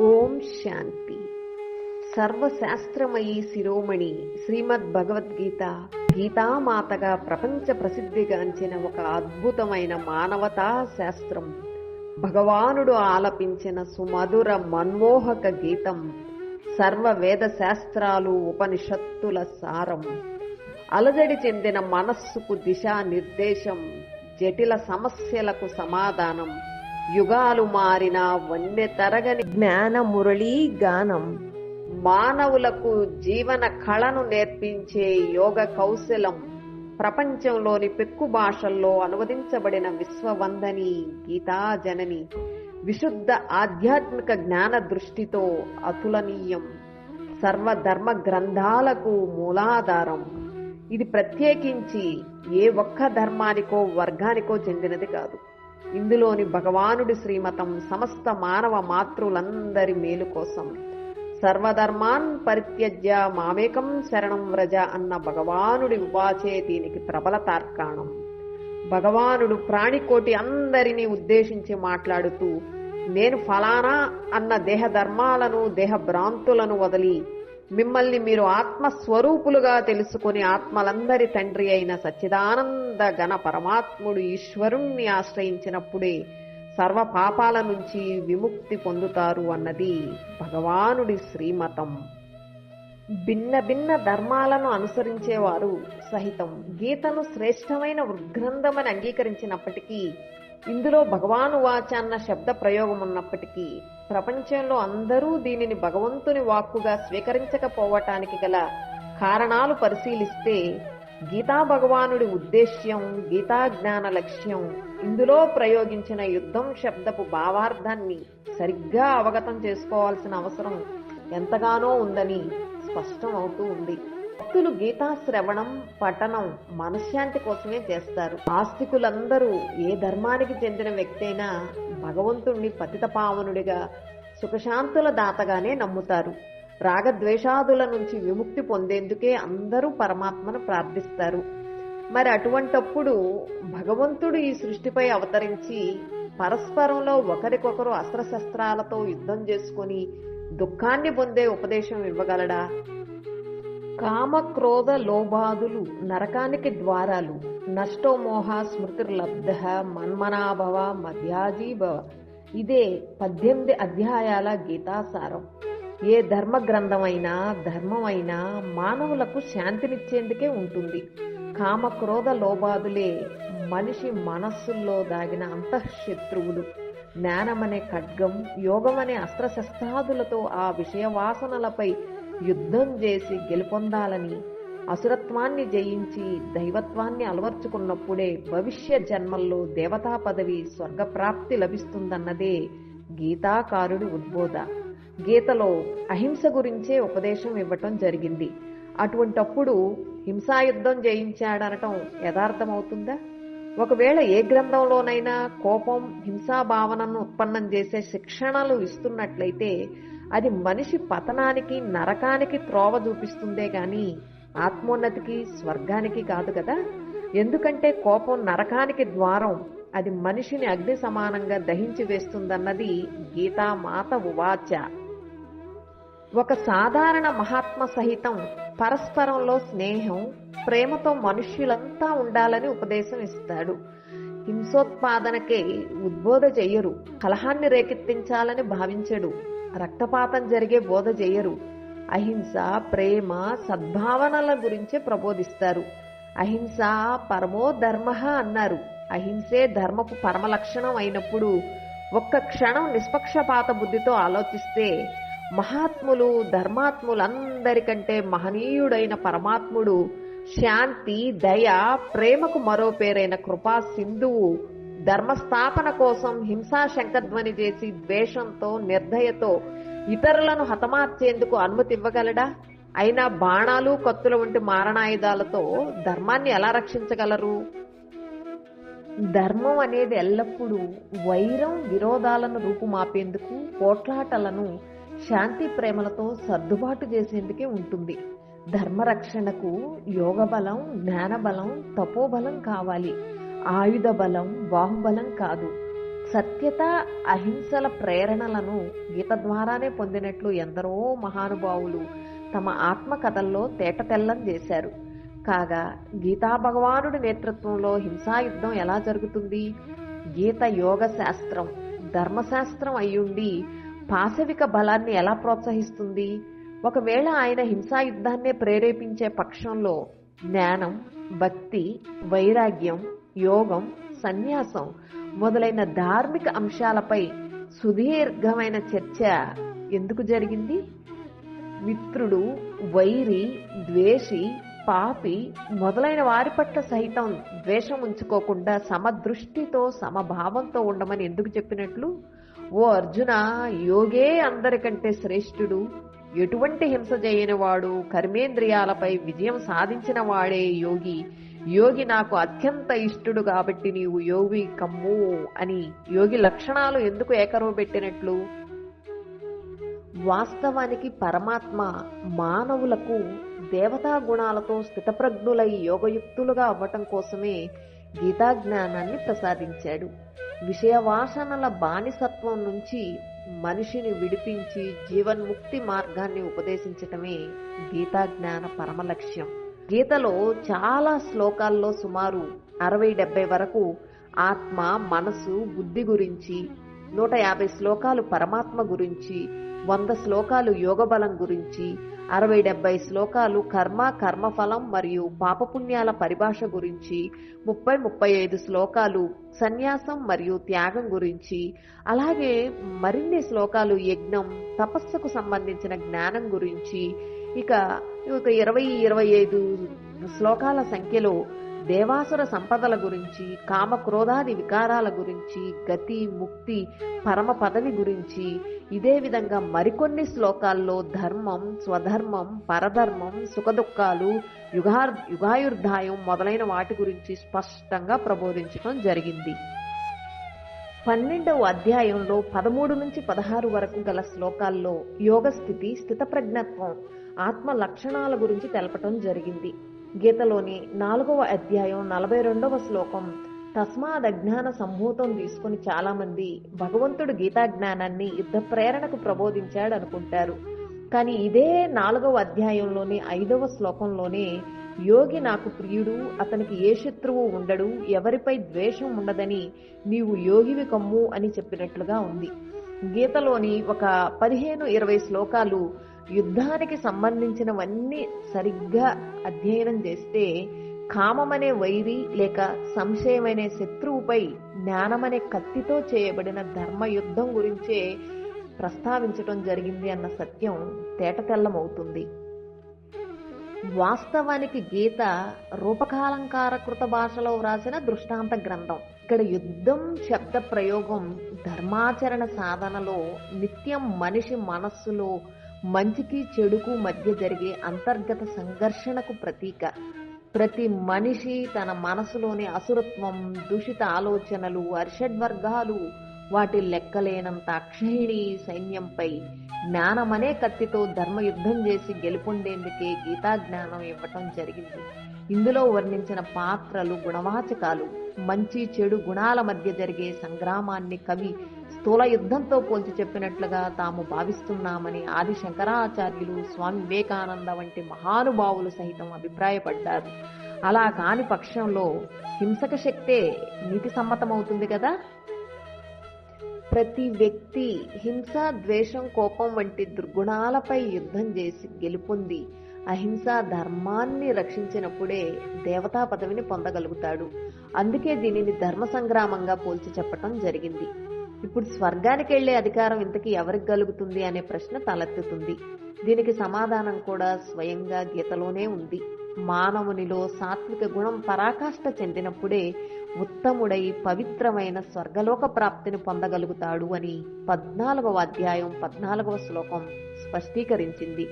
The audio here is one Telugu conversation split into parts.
ఓం శాంతి. సర్వశాస్త్రమయీ శిరోమణి శ్రీమద్ భగవద్గీత గీతామాతగా ప్రపంచ ప్రసిద్ధిగాంచిన ఒక అద్భుతమైన మానవతా శాస్త్రం. భగవానుడు ఆలపించిన సుమధుర మన్మోహక గీతం సర్వ వేద శాస్త్రాలు ఉపనిషత్తుల సారం. అలజడి చెందిన మనస్సుకు దిశా నిర్దేశం జటిల సమస్యలకు సమాధానం యుగాలు మారిన వన్నె తరగని జ్ఞాన మురళీ గానం. మానవులకు జీవన కళను నేర్పించే యోగ కౌశలం ప్రపంచంలోని పెక్కు భాషల్లో అనువదించబడిన విశ్వవందని గీతాజనని విశుద్ధ ఆధ్యాత్మిక జ్ఞాన దృష్టితో అతులనీయం. సర్వధర్మ గ్రంథాలకు మూలాధారం. ఇది ప్రత్యేకించి ఏ ఒక్క ధర్మానికో వర్గానికో చెందినది కాదు. ఇందులోని భగవానుడి శ్రీమతం సమస్త మానవ మాతృలందరి మేలు కోసం. సర్వధర్మాన్ పరిత్యజ్య మామేకం శరణం వ్రజ అన్న భగవానుడి ఉపాచే దీనికి ప్రబల తార్కాణం. భగవానుడు ప్రాణికోటి అందరినీ ఉద్దేశించి మాట్లాడుతూ నేను ఫలానా అన్న దేహ ధర్మాలను దేహ భ్రాంతులను వదిలి మిమ్మల్ని మీరు ఆత్మస్వరూపులుగా తెలుసుకుని ఆత్మలందరి తండ్రి అయిన సచ్చిదానంద గణ పరమాత్ముడు ఈశ్వరుణ్ణి ఆశ్రయించినప్పుడే సర్వ పాపాల నుంచి విముక్తి పొందుతారు అన్నది భగవానుడి శ్రీమతం. భిన్న భిన్న ధర్మాలను అనుసరించేవారు సహితం. గీతను శ్రేష్టమైన గ్రంథమని అంగీకరించినప్పటికీ ఇందులో భగవాను వాచ అన్న శబ్ద ప్రయోగం ఉన్నప్పటికీ ప్రపంచంలో అందరూ దీనిని భగవంతుని వాక్కుగా స్వీకరించకపోవటానికి గల కారణాలు పరిశీలిస్తే గీతా భగవానుడి ఉద్దేశ్యం గీతా జ్ఞాన లక్ష్యం ఇందులో ప్రయోగించిన యుద్ధం శబ్దపు భావార్థాన్ని సరిగ్గా అవగతం చేసుకోవాల్సిన అవసరం ఎంతగానో ఉందని స్పష్టం అవుతూ ఉంది. భక్తులు గీతా శ్రవణం పఠనం మనశ్శాంతి కోసమే చేస్తారు. ఆస్తికులందరూ ఏ ధర్మానికి చెందిన వ్యక్తి అయినా భగవంతుణ్ణి పతిత పావనుడిగా సుఖశాంతుల దాతగానే నమ్ముతారు. రాగద్వేషాదుల నుంచి విముక్తి పొందేందుకే అందరూ పరమాత్మను ప్రార్థిస్తారు. మరి అటువంటప్పుడు భగవంతుడు ఈ సృష్టిపై అవతరించి పరస్పరంలో ఒకరికొకరు అస్త్రశస్త్రాలతో యుద్ధం చేసుకుని దుఃఖాన్ని పొందే ఉపదేశం ఇవ్వగలడా? కామ క్రోధ లోబాదులు నరకానికి ద్వారాలు నష్టోమోహ స్మృతిర్లబ్ధ మన్మనాభవ మధ్యాజీభవ. ఇదే పద్దెనిమిది అధ్యాయాల గీతాసారం. ఏ ధర్మ గ్రంథమైనా ధర్మమైనా మానవులకు శాంతినిచ్చేందుకే ఉంటుంది. కామ క్రోధ లోబాదులే మనిషి మనస్సుల్లో దాగిన అంతఃశత్రువులు. జ్ఞానమనే ఖడ్గం యోగమనే అస్త్రశస్త్రాదులతో ఆ విషయ వాసనలపై యుద్ధం చేసి గెలుపొందాలని అసురత్వాన్ని జయించి దైవత్వాన్ని అలవర్చుకున్నప్పుడే భవిష్య జన్మల్లో దేవతా పదవి స్వర్గప్రాప్తి లభిస్తుందన్నదే గీతాకారుడి ఉద్బోధ. గీతలో అహింస గురించే ఉపదేశం ఇవ్వటం జరిగింది. అటువంటప్పుడు హింసాయుద్ధం జయించాడనటం యథార్థమవుతుందా? ఒకవేళ ఏ గ్రంథంలోనైనా కోపం హింసాభావనను ఉత్పన్నం చేసే శిక్షణలు ఇస్తున్నట్లయితే అది మనిషి పతనానికి నరకానికి త్రోవ చూపిస్తుందే గాని ఆత్మోన్నతికి స్వర్గానికి కాదు కదా? ఎందుకంటే కోపం నరకానికి ద్వారం. అది మనిషిని అగ్ని సమానంగా దహించి వేస్తుందన్నది గీతామాత ఉవాచ. ఒక సాధారణ మహాత్మ సహితం పరస్పరంలో స్నేహం ప్రేమతో మనుష్యులంతా ఉండాలని ఉపదేశం ఇస్తాడు. హింసోత్పాదనకే ఉద్బోధ చెయ్యరు కలహాన్ని రేకెత్తించాలని భావించడు. రక్తపాతం జరిగే బోధ చేయరు. అహింస ప్రేమ సద్భావనల గురించే ప్రబోధిస్తారు. అహింస పరమో ధర్మ అన్నారు. అహింసే ధర్మపు పరమ లక్షణం అయినప్పుడు ఒక్క క్షణం నిష్పక్షపాత బుద్ధితో ఆలోచిస్తే మహాత్ములు ధర్మాత్ములందరికంటే మహనీయుడైన పరమాత్ముడు శాంతి దయ ప్రేమకు మరో పేరైన కృపా సింధువు ధర్మస్థాపన కోసం హింసా శంకర్ధ్వని చేసి ద్వేషంతో నిర్దయతో ఇతరులను హతమార్చేందుకు అనుమతి ఇవ్వగలడా? అయినా బాణాలు కత్తుల వంటి మారణాయుధాలతో ధర్మాన్ని ఎలా రక్షించగలరు? ధర్మం అనేది ఎల్లప్పుడూ వైరం విరోధాలను రూపుమాపేందుకు పోట్లాటలను శాంతి ప్రేమలతో సర్దుబాటు చేసేందుకే ఉంటుంది. ధర్మరక్షణకు యోగ బలం తపోబలం కావాలి. ఆయుధ బలం బాహుబలం కాదు. సత్యత అహింసల ప్రేరణలను గీత ద్వారానే పొందినట్లు ఎందరో మహానుభావులు తమ ఆత్మకథల్లో తేటతెల్లం చేశారు. కాగా గీతా భగవానుడి నేతృత్వంలో హింసాయుద్ధం ఎలా జరుగుతుంది? గీత యోగ శాస్త్రం ధర్మశాస్త్రం అయ్యుండి పాశవిక బలాన్ని ఎలా ప్రోత్సహిస్తుంది? ఒకవేళ ఆయన హింసాయుద్ధాన్నే ప్రేరేపించే పక్షంలో జ్ఞానం భక్తి వైరాగ్యం యోగం సన్యాసం మొదలైన ధార్మిక అంశాలపై సుదీర్ఘమైన చర్చ ఎందుకు జరిగింది? మిత్రుడు వైరి ద్వేషి పాపి మొదలైన వారి పట్ల సహితం ద్వేషం ఉంచుకోకుండా సమదృష్టితో సమభావంతో ఉండమని ఎందుకు చెప్పినట్లు? ఓ అర్జున యోగే అందరికంటే శ్రేష్ఠుడు. ఎటువంటి హింస చేయని వాడు కర్మేంద్రియాలపై విజయం సాధించిన వాడే యోగి. యోగి నాకు అత్యంత ఇష్టడు కాబట్టి నీవు యోగి కమ్ము అని యోగి లక్షణాలు ఎందుకు ఏకరవ పెట్టినట్లు వాస్తవానికి పరమాత్మ మానవులకు దేవతా గుణాలతో స్థితప్రజ్ఞులై యోగయుక్తులుగా అవ్వటం కోసమే గీతా జ్ఞానాన్ని ప్రసాదించాడు. విషయ వాసనల బానిసత్వం నుంచి మనిషిని విడిపించి జీవన్ముక్తి మార్గాన్ని ఉపదేశించటమే గీతా జ్ఞాన పరమ లక్ష్యం గీతలో చాలా శ్లోకాల్లో సుమారు అరవై డెబ్బై వరకు ఆత్మ మనసు బుద్ధి గురించి నూట యాభై శ్లోకాలు పరమాత్మ గురించి వంద శ్లోకాలు యోగబలం గురించి అరవై డెబ్బై శ్లోకాలు కర్మ కర్మఫలం మరియు పాపపుణ్యాల పరిభాష గురించి ముప్పై ముప్పై ఐదు శ్లోకాలు సన్యాసం మరియు త్యాగం గురించి అలాగే మరిన్ని శ్లోకాలు యజ్ఞం తపస్సుకు సంబంధించిన జ్ఞానం గురించి ఇక ఒక ఇరవై ఇరవై ఐదు శ్లోకాల సంఖ్యలో దేవాసుర సంపదల గురించి కామక్రోధాది వికారాల గురించి గతి ముక్తి పరమ పదవి గురించి ఇదే విధంగా మరికొన్ని శ్లోకాల్లో ధర్మం స్వధర్మం పరధర్మం సుఖదుఖాలు యుగా యుగాయుర్ధాయం మొదలైన వాటి గురించి స్పష్టంగా ప్రబోధించడం జరిగింది. పన్నెండవ అధ్యాయంలో పదమూడు నుంచి పదహారు వరకు గల శ్లోకాల్లో యోగస్థితి స్థితప్రజ్ఞత్వం ఆత్మ లక్షణాల గురించి తెలపటం జరిగింది. గీతలోని నాలుగవ అధ్యాయం నలభై రెండవ శ్లోకం తస్మాద్ అజ్ఞాన సంభూతం తీసుకుని చాలా మంది భగవంతుడు గీతా జ్ఞానాన్ని యుద్ధ ప్రేరణకు ప్రబోధించాడు అనుకుంటారు. కానీ ఇదే నాలుగవ అధ్యాయంలోని ఐదవ శ్లోకంలోనే యోగి నాకు ప్రియుడు అతనికి ఏ శత్రువు ఉండడు ఎవరిపై ద్వేషం ఉండదని నీవు యోగివి కమ్ము అని చెప్పినట్లుగా ఉంది. గీతలోని ఒక పదిహేను ఇరవై శ్లోకాలు యుద్ధానికి సంబంధించినవన్నీ సరిగ్గా అధ్యయనం చేస్తే కామమనే వైరి లేక సంశయమనే శత్రువుపై జ్ఞానమనే కత్తితో చేయబడిన ధర్మ యుద్ధం గురించే ప్రస్తావించటం జరిగింది అన్న సత్యం తేటతెల్లమవుతుంది. వాస్తవానికి గీత రూపకాలంకారకృత భాషలో వ్రాసిన దృష్టాంత గ్రంథం. ఇక్కడ యుద్ధం శబ్ద ప్రయోగం ధర్మాచరణ సాధనలో నిత్యం మనిషి మనస్సులో మంచికి చెడుకు మధ్య జరిగే అంతర్గత సంఘర్షణకు ప్రతీక. ప్రతి మనిషి తన మనసులోని అసురత్వం దూషిత ఆలోచనలు అర్షడ్వర్గాలు వాటి లెక్కలేనంత అక్షయిణి సైన్యంపై జ్ఞానమనే కత్తితో ధర్మయుద్ధం చేసి గెలుపొందేందుకే గీతా జ్ఞానం ఇవ్వటం జరిగింది. ఇందులో వర్ణించిన పాత్రలు గుణవాచకాలు. మంచి చెడు గుణాల మధ్య జరిగే సంగ్రామాన్ని కవి స్థూల యుద్ధంతో పోల్చి చెప్పినట్లుగా తాము భావిస్తున్నామని ఆది శంకరాచార్యులు స్వామి వివేకానంద వంటి మహానుభావులు సహితం అభిప్రాయపడ్డారు. అలా కాని పక్షంలో హింసక శక్తే నీతి సమ్మతమవుతుంది కదా? ప్రతి వ్యక్తి హింస ద్వేషం కోపం వంటి దుర్గుణాలపై యుద్ధం చేసి గెలుపొంది అహింస ధర్మాన్ని రక్షించినప్పుడే దేవతా పదవిని పొందగలుగుతాడు. అందుకే దీనిని ధర్మ సంగ్రామంగా పోల్చి చెప్పటం జరిగింది. ఇప్పుడు స్వర్గానికి వెళ్ళే అధికారం ఇంతకీ ఎవరికి కలుగుతుంది అనే ప్రశ్న తలెత్తుతుంది. దీనికి సమాధానం కూడా స్వయంగా గీతలోనే ఉంది. మానవునిలో సాత్విక గుణం పరాకాష్ఠ చెందినప్పుడే ఉత్తముడై పవిత్రమైన స్వర్గలోక ప్రాప్తిని పొందగలుగుతాడు అని పద్నాలుగవ అధ్యాయం పద్నాలుగవ శ్లోకం స్పష్టీకరించింది.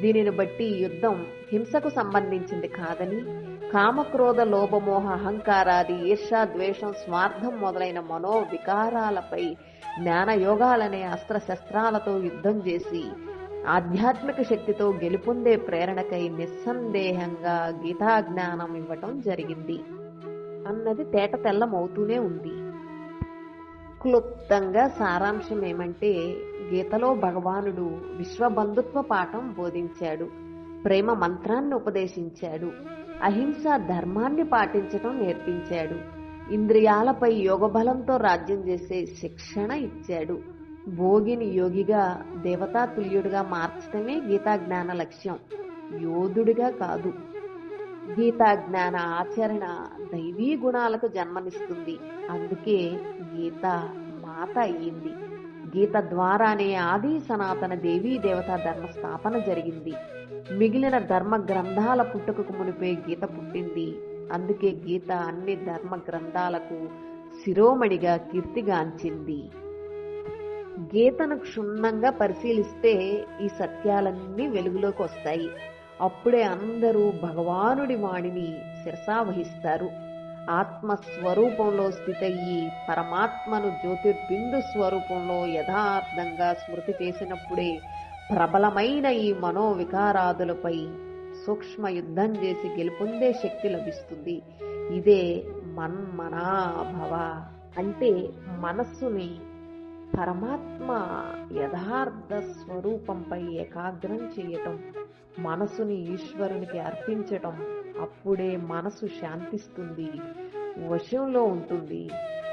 దీనిని బట్టి యుద్ధం హింసకు సంబంధించింది కాదని కామక్రోధ లోభమోహ అహంకారాది ఈర్ష ద్వేషం స్వార్థం మొదలైన మనో వికారాలపై జ్ఞానయోగాలనే అస్త్రశస్త్రాలతో యుద్ధం చేసి ఆధ్యాత్మిక శక్తితో గెలుపొందే ప్రేరణకై నిస్సందేహంగా గీతా జ్ఞానం ఇవ్వటం జరిగింది. అన్నది తేట తెల్లమవుతూనే ఉంది. క్లుప్తంగా సారాంశం ఏమంటే గీతలో భగవానుడు విశ్వబంధుత్వ పాఠం బోధించాడు. ప్రేమ మంత్రాన్ని ఉపదేశించాడు. అహింస ధర్మాన్ని పాటించటం నేర్పించాడు. ఇంద్రియాలపై యోగబలంతో రాజ్యం చేసే శిక్షణ ఇచ్చాడు. భోగిని యోగిగా దేవతా తుల్యుడిగా మార్చడమే గీతా జ్ఞాన లక్ష్యం. యోధుడిగా కాదు. గీతా జ్ఞాన ఆచరణ దైవీ గుణాలకు జన్మనిస్తుంది. అందుకే గీత మాత అయ్యింది గీత ద్వారానే ఆది సనాతన దేవీ దేవతా ధర్మ స్థాపన జరిగింది. మిగిలిన ధర్మ గ్రంథాల పుట్టుకకు మునిపే గీత పుట్టింది. అందుకే గీత అన్ని ధర్మ గ్రంథాలకు శిరోమణిగా కీర్తిగాంచింది. గీతను క్షుణ్ణంగా పరిశీలిస్తే ఈ సత్యాలన్నీ వెలుగులోకి వస్తాయి. అప్పుడే అందరూ భగవానుడి వాణిని శిరసావహిస్తారు. ఆత్మస్వరూపంలో స్థితయ్యి పరమాత్మను జ్యోతిర్బిందు స్వరూపంలో యథార్థంగా స్మృతి చేసినప్పుడే ప్రబలమైన ఈ మనోవికారాదులపై సూక్ష్మ యుద్ధం చేసి గెలుపొందే శక్తి లభిస్తుంది. ఇదే మన్మనాభవ. అంటే మనస్సుని పరమాత్మ యథార్థ స్వరూపంపై ఏకాగ్రం చేయటం మనసుని ఈశ్వరునికి అర్పించటం అప్పుడే మనసు శాంతిస్తుంది వశంలో ఉంటుంది.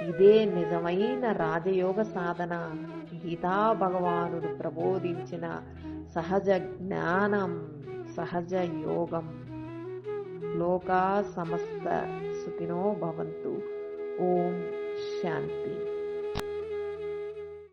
ఇదే నిజమైన రాజయోగ సాధన. గీతా భగవానుడు ప్రబోధించిన సహజ జ్ఞానం సహజ యోగం. లోకా సమస్త సుఖినో భవంతు. ఓం శాంతి.